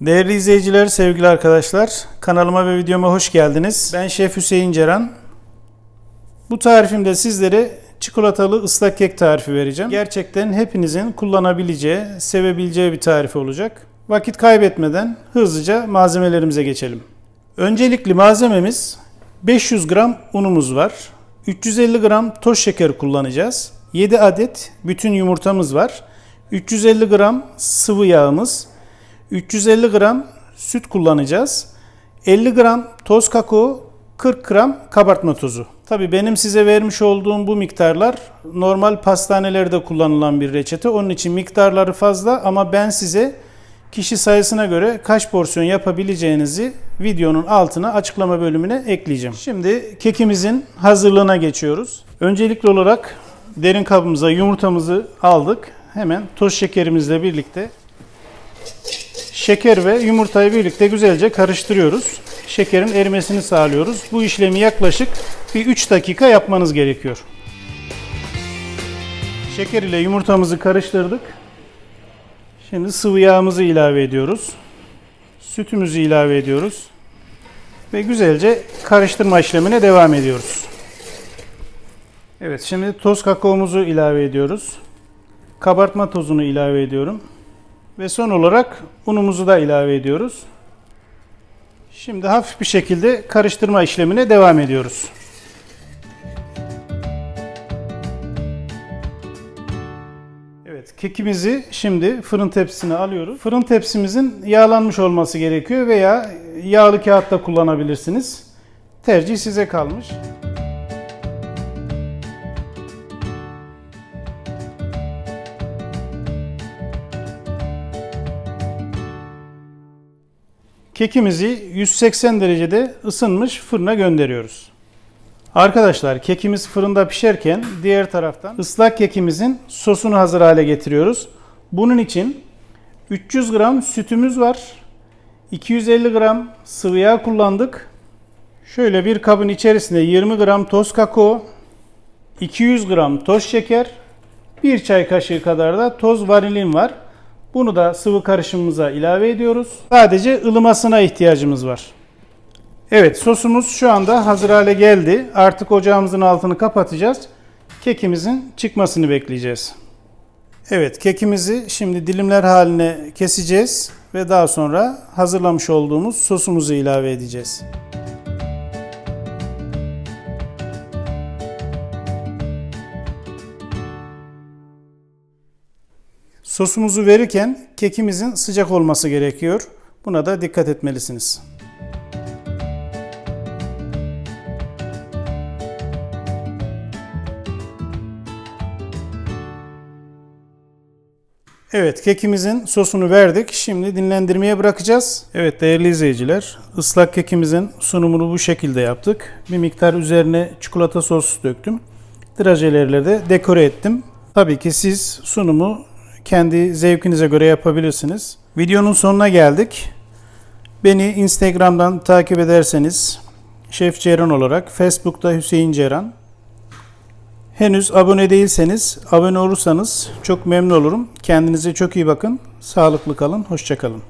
Değerli izleyiciler, sevgili arkadaşlar, kanalıma ve videoma hoş geldiniz. Ben Şef Hüseyin Ceren. Bu tarifimde sizlere çikolatalı ıslak kek tarifi vereceğim. Gerçekten hepinizin kullanabileceği, sevebileceği bir tarif olacak. Vakit kaybetmeden hızlıca malzemelerimize geçelim. Öncelikli malzememiz 500 gram unumuz var. 350 gram toz şeker kullanacağız. 7 adet bütün yumurtamız var. 350 gram sıvı yağımız, 350 gram süt kullanacağız. 50 gram toz kakao, 40 gram kabartma tozu. Tabi benim size vermiş olduğum bu miktarlar normal pastanelerde kullanılan bir reçete. Onun için miktarları fazla ama ben size kişi sayısına göre kaç porsiyon yapabileceğinizi videonun altına açıklama bölümüne ekleyeceğim. Şimdi kekimizin hazırlığına geçiyoruz. Öncelikli olarak derin kabımıza yumurtamızı aldık. Hemen toz şekerimizle birlikte şeker ve yumurtayı birlikte güzelce karıştırıyoruz. Şekerin erimesini sağlıyoruz. Bu işlemi yaklaşık bir 3 dakika yapmanız gerekiyor. Şeker ile yumurtamızı karıştırdık. Şimdi sıvı yağımızı ilave ediyoruz. Sütümüzü ilave ediyoruz. Ve güzelce karıştırma işlemine devam ediyoruz. Evet şimdi toz kakaomuzu ilave ediyoruz. Kabartma tozunu ilave ediyorum. Ve son olarak unumuzu da ilave ediyoruz. Şimdi hafif bir şekilde karıştırma işlemine devam ediyoruz. Evet, kekimizi şimdi fırın tepsisine alıyoruz. Fırın tepsimizin yağlanmış olması gerekiyor veya yağlı kağıt da kullanabilirsiniz. Tercih size kalmış. Kekimizi 180 derecede ısınmış fırına gönderiyoruz. Arkadaşlar kekimiz fırında pişerken diğer taraftan ıslak kekimizin sosunu hazır hale getiriyoruz. Bunun için 300 gram sütümüz var. 250 gram sıvı yağ kullandık. Şöyle bir kabın içerisinde 20 gram toz kakao, 200 gram toz şeker, 1 çay kaşığı kadar da toz vanilin var. Bunu da sıvı karışımımıza ilave ediyoruz. Sadece ılımasına ihtiyacımız var. Evet sosumuz şu anda hazır hale geldi. Artık ocağımızın altını kapatacağız. Kekimizin çıkmasını bekleyeceğiz. Evet kekimizi şimdi dilimler haline keseceğiz ve daha sonra hazırlamış olduğumuz sosumuzu ilave edeceğiz. Sosumuzu verirken kekimizin sıcak olması gerekiyor. Buna da dikkat etmelisiniz. Evet, kekimizin sosunu verdik. Şimdi dinlendirmeye bırakacağız. Evet değerli izleyiciler, ıslak kekimizin sunumunu bu şekilde yaptık. Bir miktar üzerine çikolata sos döktüm. Drajelerle de dekore ettim. Tabii ki siz sunumu kendi zevkinize göre yapabilirsiniz. Videonun sonuna geldik. Beni Instagram'dan takip ederseniz Şef Ceyran olarak, Facebook'ta Hüseyin Ceyran. Henüz abone değilseniz, abone olursanız çok memnun olurum. Kendinize çok iyi bakın. Sağlıklı kalın. Hoşçakalın.